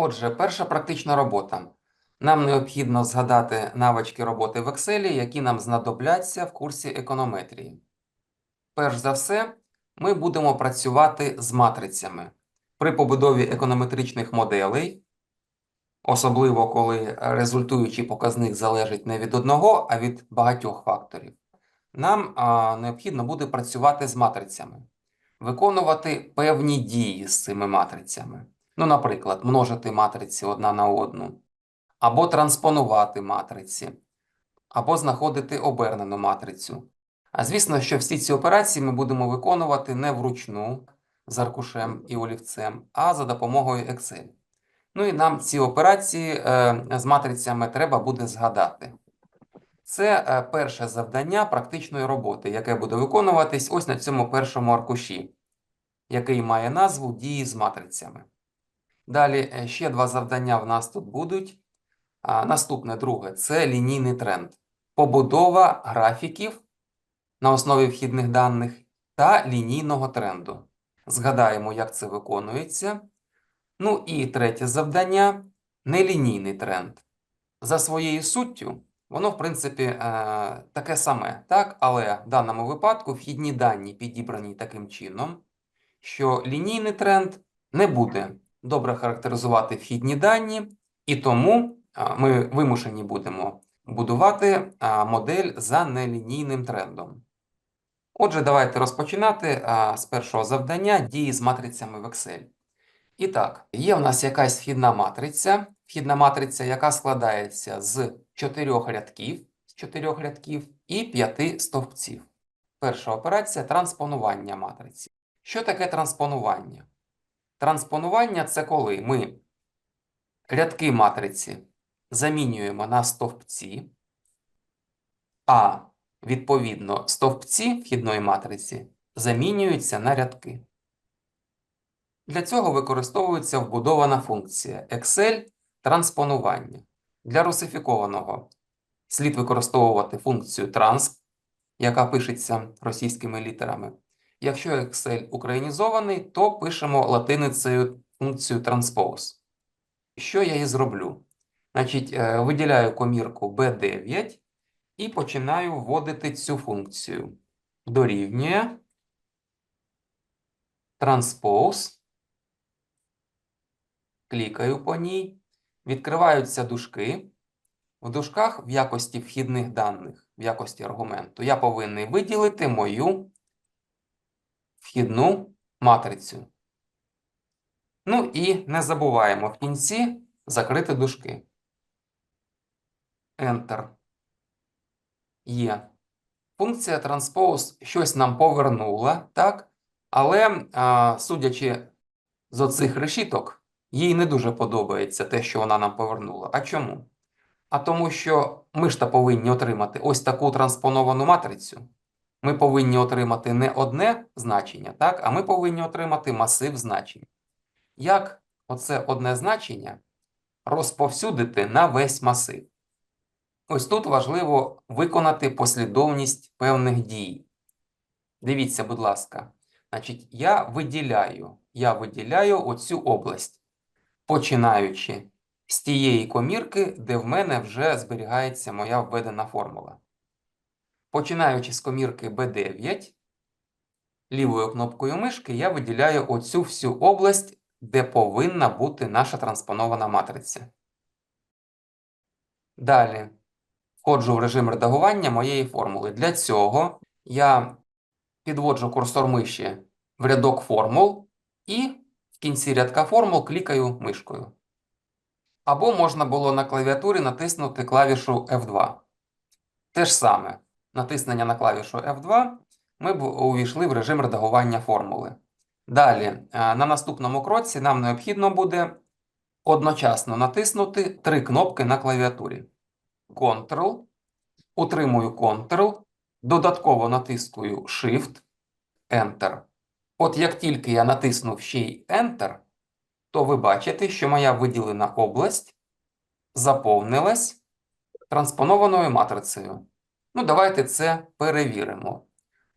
Отже, перша практична робота. Нам необхідно згадати навички роботи в Excel, які нам знадобляться в курсі економетрії. Перш за все, ми будемо працювати з матрицями. При побудові економетричних моделей, особливо коли результуючий показник залежить не від одного, а від багатьох факторів, нам а, необхідно буде працювати з матрицями, виконувати певні дії з цими матрицями. Ну, наприклад, множити матриці одна на одну, або транспонувати матриці, або знаходити обернену матрицю. А звісно, що всі ці операції ми будемо виконувати не вручну з аркушем і олівцем, а за допомогою Excel. Ну і нам ці операції е, з матрицями треба буде згадати. Це е, перше завдання практичної роботи, яке буде виконуватись ось на цьому першому аркуші, який має назву Дії з матрицями. Далі е, ще два завдання в нас тут будуть. Наступне друге це лінійний тренд. Побудова графіків на основі вхідних даних та лінійного тренду. Згадаємо, як це виконується. Ну і третє завдання нелінійний тренд. За своєю суттю, воно, в принципі, е, таке саме, так? але в даному випадку вхідні дані підібрані таким чином, що лінійний тренд не буде добре характеризувати вхідні дані, і тому ми вимушені будемо будувати модель за нелінійним трендом. Отже, давайте розпочинати з першого завдання дії з матрицями в Excel. І так, є в нас якась вхідна матриця, вхідна матриця, яка складається з чотирьох рядків, з чотирьох рядків і п'яти стовпців. Перша операція транспонування матриці. Що таке транспонування? Транспонування це коли ми рядки матриці замінюємо на стовпці, а відповідно стовпці вхідної матриці замінюються на рядки. Для цього використовується вбудована функція Excel транспонування. Для русифікованого слід використовувати функцію transp, яка пишеться російськими літерами. Якщо Excel українізований, то пишемо латиницею функцію transpose. Що я і зроблю? Значить, е, виділяю комірку B9 і починаю вводити цю функцію. Дорівнює transpose. Клікаю по ній. Відкриваються дужки. В дужках в якості вхідних даних, в якості аргументу, я повинен виділити мою вхідну матрицю. Ну і не забуваємо в кінці закрити дужки. Enter. Є. Функція transpose щось нам повернула, так? Але, а, судячи з оцих решіток, їй не дуже подобається те, що вона нам повернула. А чому? А тому, що ми ж та повинні отримати ось таку транспоновану матрицю. Ми повинні отримати не одне значення, так? а ми повинні отримати масив значень. Як оце одне значення розповсюдити на весь масив? Ось тут важливо виконати послідовність певних дій. Дивіться, будь ласка. Значить, я виділяю, я виділяю оцю область, починаючи з тієї комірки, де в мене вже зберігається моя введена формула. Починаючи з комірки B9, лівою кнопкою мишки я виділяю оцю всю область, де повинна бути наша транспонована матриця. Далі входжу в режим редагування моєї формули. Для цього я підводжу курсор миші в рядок формул і в кінці рядка формул клікаю мишкою. Або можна було на клавіатурі натиснути клавішу F2. Те ж саме, натиснення на клавішу F2 ми б увійшли в режим редагування формули. Далі, е, на наступному кроці нам необхідно буде одночасно натиснути три кнопки на клавіатурі. Ctrl, утримую Ctrl, додатково натискую Shift, Enter. От як тільки я натиснув ще й Enter, то ви бачите, що моя виділена область заповнилась транспонованою матрицею. Ну, давайте це перевіримо.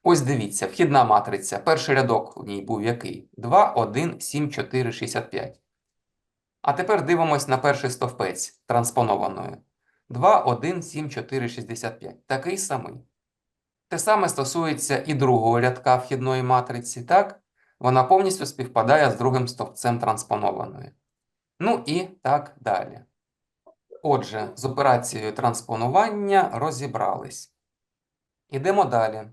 Ось дивіться, вхідна матриця. Перший рядок в ній був який? 2, 1, 7, 4, 65. А тепер дивимось на перший стовпець транспонованої. 2, 1, 7, 4, 65. Такий самий. Те саме стосується і другого рядка вхідної матриці, так? Вона повністю співпадає з другим стовпцем транспонованої. Ну і так далі. Отже, з операцією транспонування розібрались. Ідемо далі.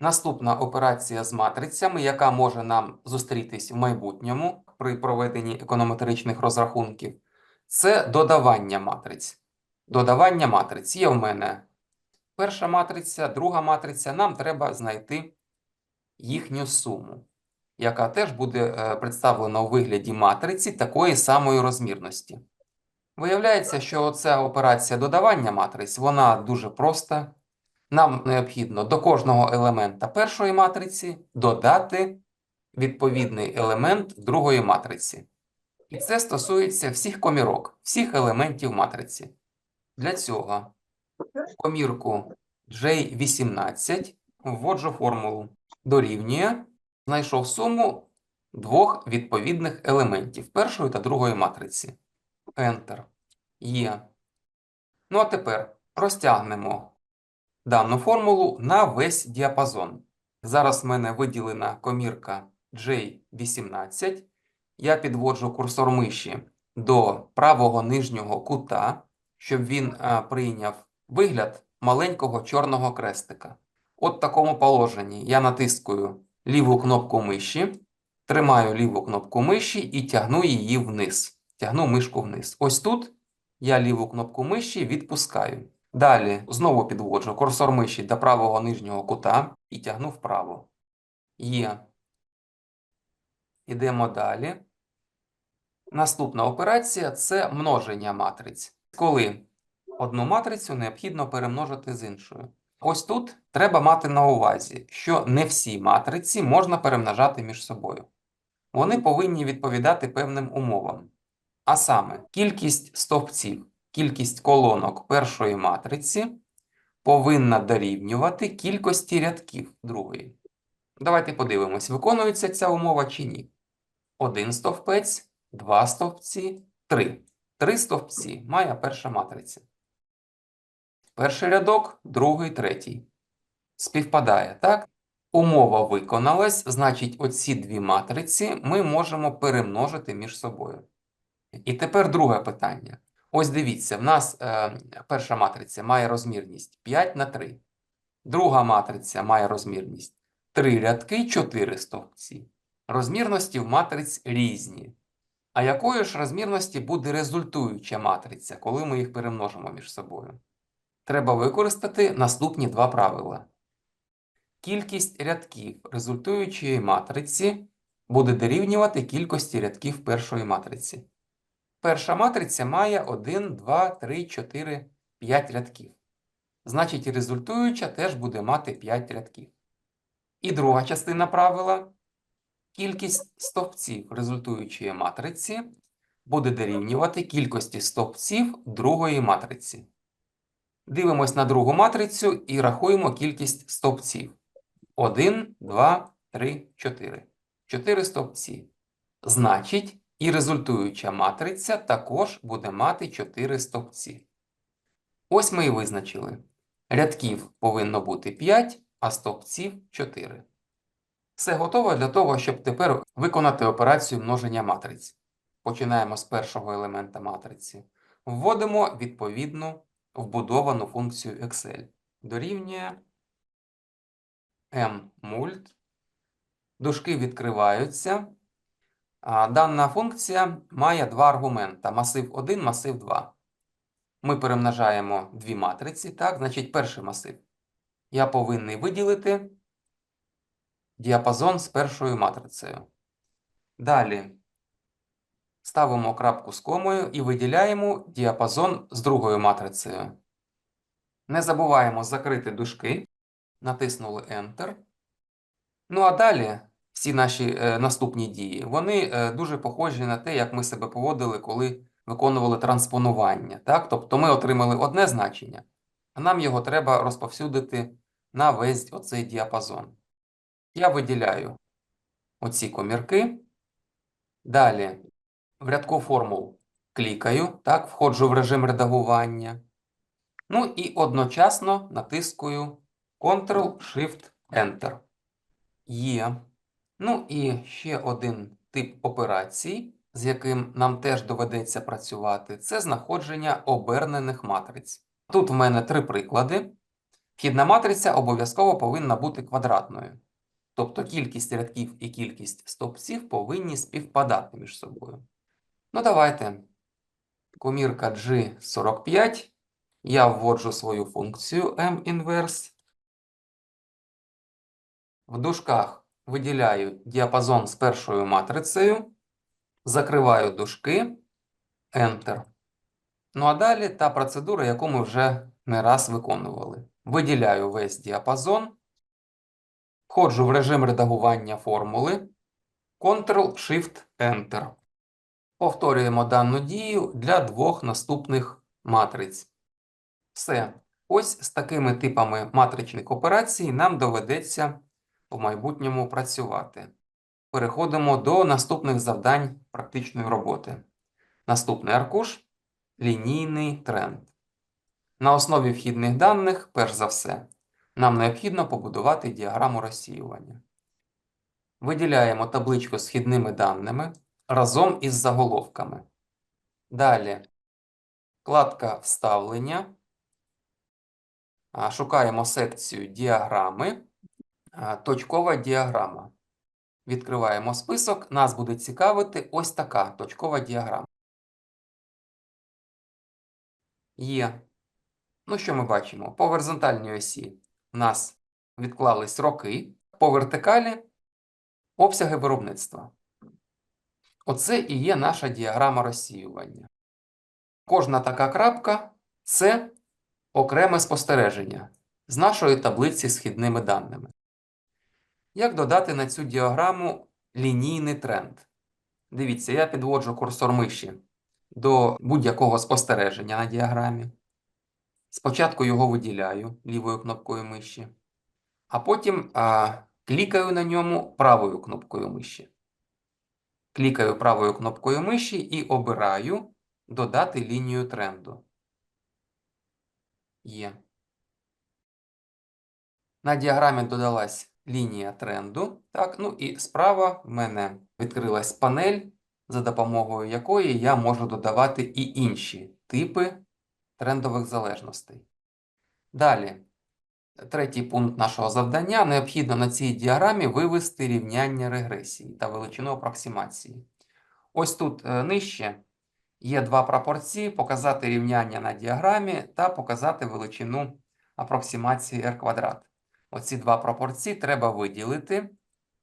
Наступна операція з матрицями, яка може нам зустрітись в майбутньому при проведенні економетричних розрахунків, це додавання матриць. Додавання матриць є в мене перша матриця, друга матриця. Нам треба знайти їхню суму, яка теж буде е, представлена у вигляді матриці такої самої розмірності. Виявляється, що ця операція додавання матриць, вона дуже проста. Нам необхідно до кожного елемента першої матриці додати відповідний елемент другої матриці. І це стосується всіх комірок, всіх елементів матриці. Для цього в комірку J18 вводжу формулу дорівнює, знайшов суму двох відповідних елементів першої та другої матриці. Enter. Є. Ну а тепер розтягнемо дану формулу на весь діапазон. Зараз в мене виділена комірка J18. Я підводжу курсор миші до правого нижнього кута, щоб він а, прийняв вигляд маленького чорного крестика. От в такому положенні я натискую ліву кнопку миші, тримаю ліву кнопку миші і тягну її вниз. Тягну мишку вниз. Ось тут я ліву кнопку миші відпускаю. Далі знову підводжу курсор миші до правого нижнього кута і тягну вправо. Є. Ідемо далі. Наступна операція це множення матриць. Коли одну матрицю необхідно перемножити з іншою. Ось тут треба мати на увазі, що не всі матриці можна перемножати між собою. Вони повинні відповідати певним умовам. А саме, кількість стовпців, кількість колонок першої матриці повинна дорівнювати кількості рядків другої. Давайте подивимось, виконується ця умова чи ні. Один стовпець, два стовпці, три. Три стовпці має перша матриця. Перший рядок, другий, третій. Співпадає, так? Умова виконалась, значить, оці дві матриці ми можемо перемножити між собою. І тепер друге питання. Ось дивіться, в нас е, перша матриця має розмірність 5 на 3. Друга матриця має розмірність 3 рядки, 4 стовпці. Розмірності в матриць різні. А якої ж розмірності буде результуюча матриця, коли ми їх перемножимо між собою? Треба використати наступні два правила. Кількість рядків результуючої матриці буде дорівнювати кількості рядків першої матриці. Перша матриця має 1, 2, 3, 4, 5 рядків. Значить, результуюча теж буде мати 5 рядків. І друга частина правила. Кількість стовпців результуючої матриці буде дорівнювати кількості стовпців другої матриці. Дивимось на другу матрицю і рахуємо кількість стовпців. 1, 2, 3, 4. 4 стовпці. Значить, і результуюча матриця також буде мати 4 стовпці. Ось ми і визначили. Рядків повинно бути 5, а стовпців 4. Все готово для того, щоб тепер виконати операцію множення матриць. Починаємо з першого елемента матриці. Вводимо відповідну вбудовану функцію Excel. Дорівнює mmult. Дужки відкриваються. Дана функція має два аргумента: масив 1, масив 2. Ми перемножаємо дві матриці. Так, значить, перший масив. Я повинний виділити діапазон з першою матрицею. Далі ставимо крапку з комою і виділяємо діапазон з другою матрицею. Не забуваємо закрити дужки. Натиснули Enter. Ну а далі всі наші е, наступні дії, вони е, дуже похожі на те, як ми себе поводили, коли виконували транспонування. Так? Тобто ми отримали одне значення, а нам його треба розповсюдити на весь оцей діапазон. Я виділяю оці комірки. Далі в рядку формул клікаю, так, входжу в режим редагування. Ну і одночасно натискую Ctrl-Shift-Enter. Є. Ну і ще один тип операцій, з яким нам теж доведеться працювати, це знаходження обернених матриць. Тут в мене три приклади. Вхідна матриця обов'язково повинна бути квадратною. Тобто кількість рядків і кількість стовпців повинні співпадати між собою. Ну, давайте. Комірка G45. Я вводжу свою функцію M-inverse. В дужках виділяю діапазон з першою матрицею, закриваю дужки, Enter. Ну а далі та процедура, яку ми вже не раз виконували. Виділяю весь діапазон, входжу в режим редагування формули, Ctrl-Shift-Enter. Повторюємо дану дію для двох наступних матриць. Все. Ось з такими типами матричних операцій нам доведеться в майбутньому працювати. Переходимо до наступних завдань практичної роботи. Наступний аркуш лінійний тренд. На основі вхідних даних, перш за все, нам необхідно побудувати діаграму розсіювання. Виділяємо табличку з вхідними даними разом із заголовками. Далі вкладка Вставлення. Шукаємо секцію діаграми. А, Точкова діаграма. Відкриваємо список. Нас буде цікавити ось така точкова діаграма. Є. Ну, що ми бачимо? По горизонтальній осі у нас відклались роки, по вертикалі обсяги виробництва. Оце і є наша діаграма розсіювання. Кожна така крапка це окреме спостереження з нашої таблиці з вхідними даними. Як додати на цю діаграму лінійний тренд? Дивіться, я підводжу курсор миші до будь-якого спостереження на діаграмі. Спочатку його виділяю лівою кнопкою миші, а потім а, клікаю на ньому правою кнопкою миші. Клікаю правою кнопкою миші і обираю Додати лінію тренду. Є. На діаграмі додалась лінія тренду. Так, ну і справа в мене відкрилась панель, за допомогою якої я можу додавати і інші типи трендових залежностей. Далі, третій пункт нашого завдання. Необхідно на цій діаграмі вивести рівняння регресії та величину апроксимації. Ось тут е, нижче є два прапорці, показати рівняння на діаграмі та показати величину апроксимації r квадрат. Оці два пропорції треба виділити.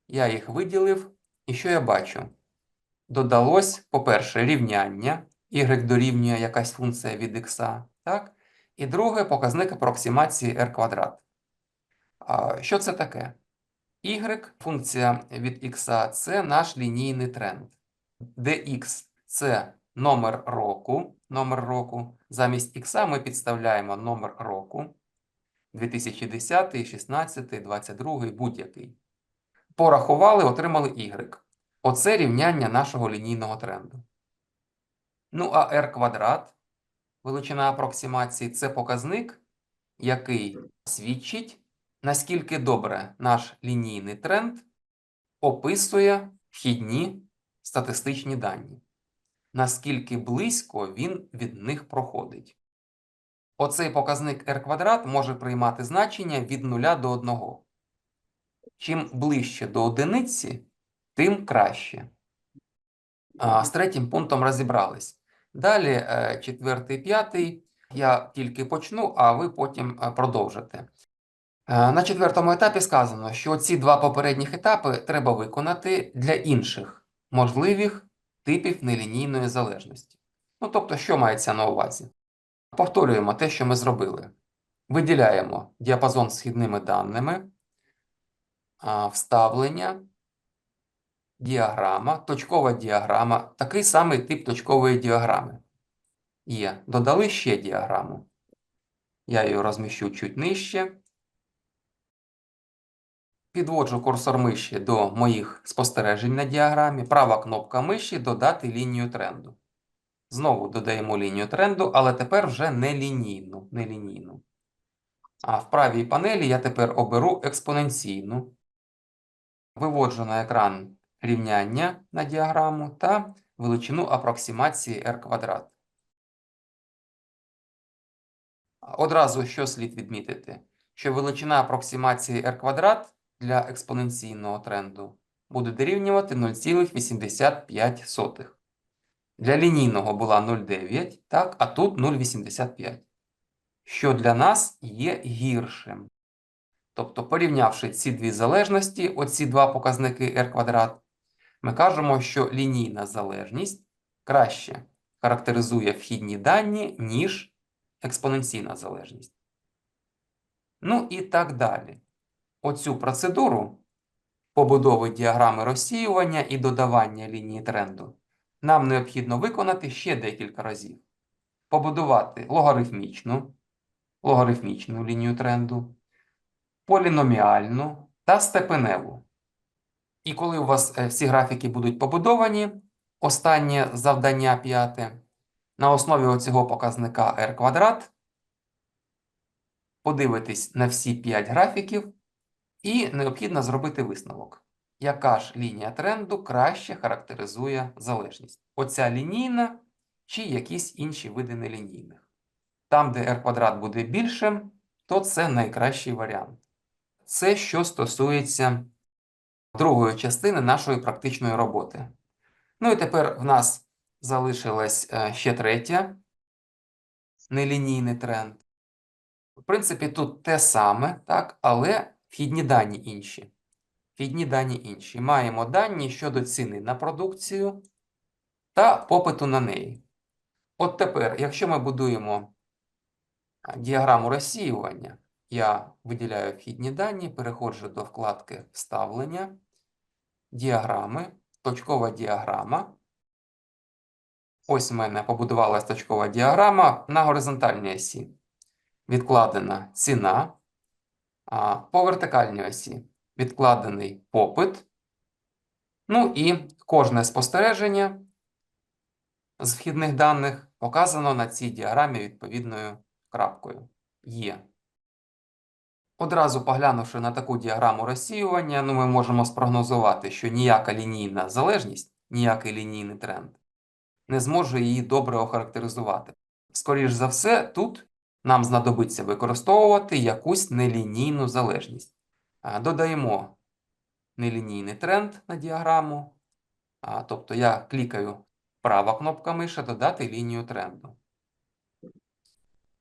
Я їх виділив. І що я бачу? Додалось, по-перше, рівняння. Y дорівнює якась функція від x. Так? І друге показник апроксимації r квадрат. Що це таке? Y, функція від x це наш лінійний тренд. dx це номер року. Номер року. Замість x ми підставляємо номер року. 2010, 16, 22, будь-який. Порахували, отримали y. Оце рівняння нашого лінійного тренду. Ну, а r квадрат, величина апроксимації, це показник, який свідчить, наскільки добре наш лінійний тренд описує вхідні статистичні дані. Наскільки близько він від них проходить. Оцей показник r квадрат може приймати значення від 0 до 1. Чим ближче до одиниці, тим краще. З третім пунктом розібрались. Далі, е, четвертий, п'ятий, я тільки почну, а ви потім е, продовжите. Е, На четвертому етапі сказано, що ці два попередніх етапи треба виконати для інших можливих типів нелінійної залежності. Ну, тобто, що мається на увазі? Повторюємо те, що ми зробили. Виділяємо діапазон східними даними, вставлення, діаграма, точкова діаграма, такий самий тип точкової діаграми. Є. Додали ще діаграму. Я її розміщу чуть нижче. Підводжу курсор миші до моїх спостережень на діаграмі. Права кнопка миші додати лінію тренду. Знову додаємо лінію тренду, але тепер вже не лінійну. Не лінійну. А в правій панелі я тепер оберу експоненційну. Виводжу на екран рівняння на діаграму та величину апроксимації r квадрат. Одразу що слід відмітити? Що величина апроксимації r квадрат для експоненційного тренду буде дорівнювати 0,85. Для лінійного була 0,9, так, а тут 0,85. Що для нас є гіршим. Тобто, порівнявши ці дві залежності, оці два показники r квадрат, ми кажемо, що лінійна залежність краще характеризує вхідні дані, ніж експоненційна залежність. Ну і так далі. Оцю процедуру побудови діаграми розсіювання і додавання лінії тренду нам необхідно виконати ще декілька разів. Побудувати логарифмічну, логарифмічну лінію тренду, поліноміальну та степеневу. І коли у вас е, всі графіки будуть побудовані, останнє завдання п'яте, на основі оцього показника r квадрат, подивитись на всі 5 графіків, і необхідно зробити висновок. Яка ж лінія тренду краще характеризує залежність? Оця лінійна чи якісь інші види нелінійних? Там, де r квадрат буде більшим, то це найкращий варіант. Це що стосується другої частини нашої практичної роботи. Ну і тепер в нас залишилась е, ще третя нелінійний тренд. В принципі, тут те саме, так, але вхідні дані інші. Вхідні дані інші. Маємо дані щодо ціни на продукцію та попиту на неї. От тепер, якщо ми будуємо діаграму розсіювання, я виділяю вхідні дані, переходжу до вкладки Вставлення, діаграми, точкова діаграма. Ось у мене побудувалась точкова діаграма на горизонтальній осі. Відкладена ціна, по вертикальній осі відкладений попит. Ну і кожне спостереження з вхідних даних показано на цій діаграмі відповідною крапкою. Є. Одразу поглянувши на таку діаграму розсіювання, ну, ми можемо спрогнозувати, що ніяка лінійна залежність, ніякий лінійний тренд не зможе її добре охарактеризувати. Скоріш за все, тут нам знадобиться використовувати якусь нелінійну залежність. Додаємо нелінійний тренд на діаграму. Тобто я клікаю права кнопка миші додати лінію тренду.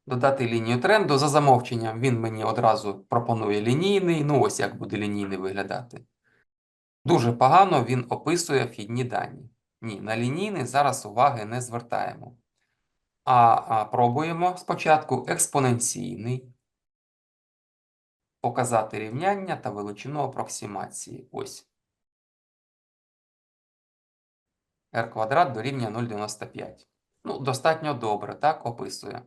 Додати лінію тренду за замовченням він мені одразу пропонує лінійний. Ну ось як буде лінійний виглядати. Дуже погано він описує вхідні дані. Ні, на лінійний зараз уваги не звертаємо. А, а пробуємо спочатку експоненційний. Показати рівняння та величину апроксимації. Ось. r квадрат дорівнює 0,95. Ну, достатньо добре, так, описує.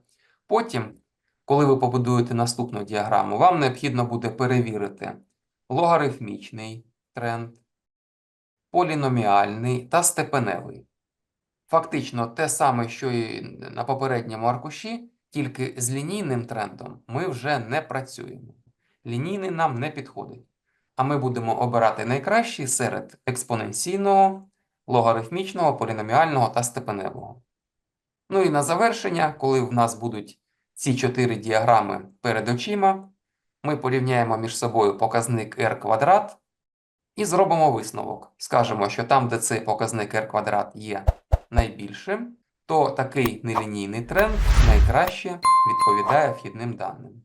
Потім, коли ви побудуєте наступну діаграму, вам необхідно буде перевірити логарифмічний тренд, поліноміальний та степеневий. Фактично те саме, що і на попередньому аркуші, тільки з лінійним трендом ми вже не працюємо. Лінійний нам не підходить. А ми будемо обирати найкращий серед експоненційного, логарифмічного, поліноміального та степеневого. Ну і на завершення, коли в нас будуть ці чотири діаграми перед очима, ми порівняємо між собою показник r квадрат і зробимо висновок. Скажемо, що там, де цей показник r квадрат є найбільшим, то такий нелінійний тренд найкраще відповідає вхідним даним.